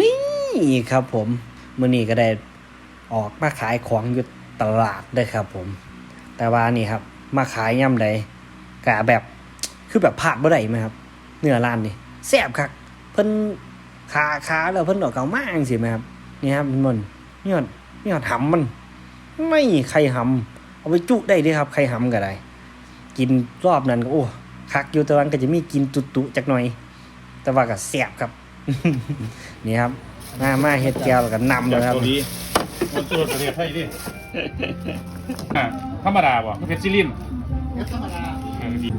นี่ครับผมมื้อนี้ก็ได้ออกมาขายของอยู่ตลาดด้อครับผม แต่ว่านี่ครับ มาขายย่ำใดกะแบบคือแบบพลาดบ่ได้ไหมครับ เนื้อร้านนี่แซ่บคักเพิ่นขาขาแล้วเพิ่นดอกเก่ามากสิไหมครับนี่ครับมันนี่หอดนี่หอดหำมัน ไม่ไข่หำเอาไปจุได้ด้วยครับไข่หำก็ได้ กินรอบนั้นก็โอ้คักอยู่ต่วันก็จะมีกินตุตุจักหน่อย แต่ว่าก็แซ่บครับ นี่ครับมามาเฮ็ดแก้วแล้วก็นำเลยครับเกาหลีมันตัวประเทศไทยดิอะธรรมดาบ่เพชรซิลินธรรมดาดี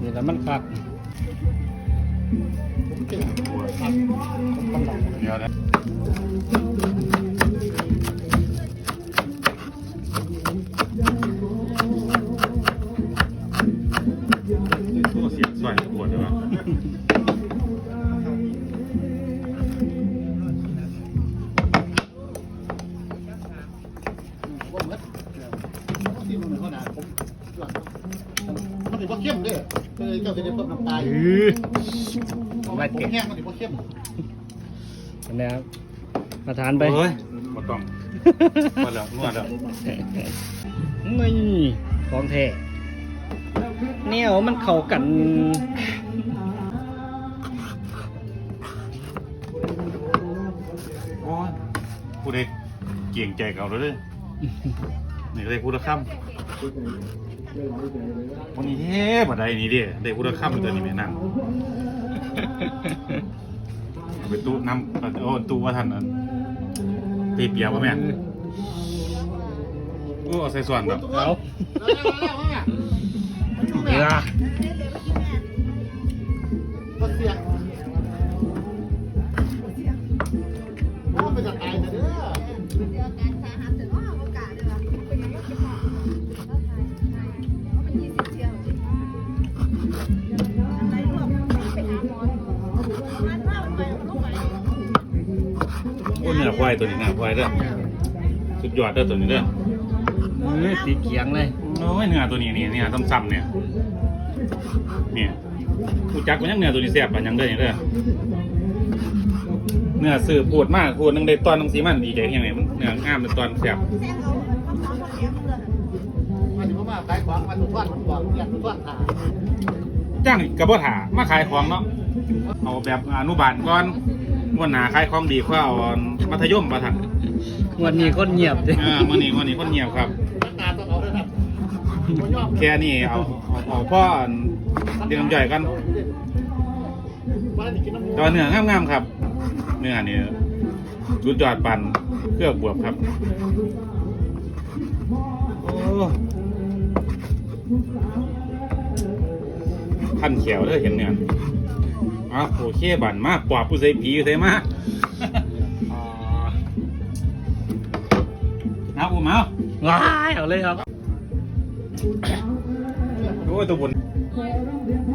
นี่แล้วมันคักเดี๋ยวนะ ที่มันเขาหนาผมหลังมันถือว่าเข้มด้วยเลยเจ้าจะได้เพิ่มน้ำตาลมาผมเก็บแห้งมันถือว่าเข้มนะครับมาทานไปเฮ้ยหมดต้องหมดแล้วนวดแล้วนี่ของแท้แนวมันเข้ากันโอ้ยผู้ใดเก่งใจเขาเลยเด้อ นี่ก็ได้พูดละคำวันนี้เฮ้บัดใดนี่เดิได้พูดละคำตัวนี้แม่นั่งเอาไปตู้น้ำเอาโอ้ตู้ว่าท่านนั่นตีเปียกวะแม่โอ้เอาใส่ส่วนแบบเอาเนื้เนื้ โอ้เนื้อควายตัวนี้เนื้อควายเด้อสุดยอดเด้อตัวนี้เด้อเอ้ยติดเขียงเลยโอ้ยเนื้อตัวนี้นี่เนี่ยซ้ำๆเนี่ยเนี่ยกูจักมันยังเนื้อตัวนี้แซ่บปานยังเด้อนี่เด้อเนื้อซื้อพูดมากพูดนึงได้ตอนนึงสีมันดีใจเพียงไหนมันเนื้องามเป็นตอนแซ่บมันถือว่ามาขายของมันตุ้ทอดมันบอกอยากตุ้ทอดขา จ้างกระบอกถามาขายของเนาะเอาแบบอนุบาลก่อนวันหนาขายของดีกว่าเอามัธยมมาถังวันนี้คนเงียบเด้เออมื่อนี้มื่อนี้คนเงียบครับตาต้องเอาด้วยครับมันยอมแค่นี้เอาเอาเอาพ่อเรียนน้ำย่อยกันบ้านนี่กินน้ำแตัวาเนื้องามๆครับ เนื้อนี่จุดยอดปันเครือกบวบครับโอ้ ขั้นเขียวเลยเห็นเนื้ออ้าวโอเคบันมาปอบผู้ใส่ผีอยู่ใส่มาอ๋อเอาอุ้มเอาว้ายเอาเลยครับ โอ้ยตัวบนหาซี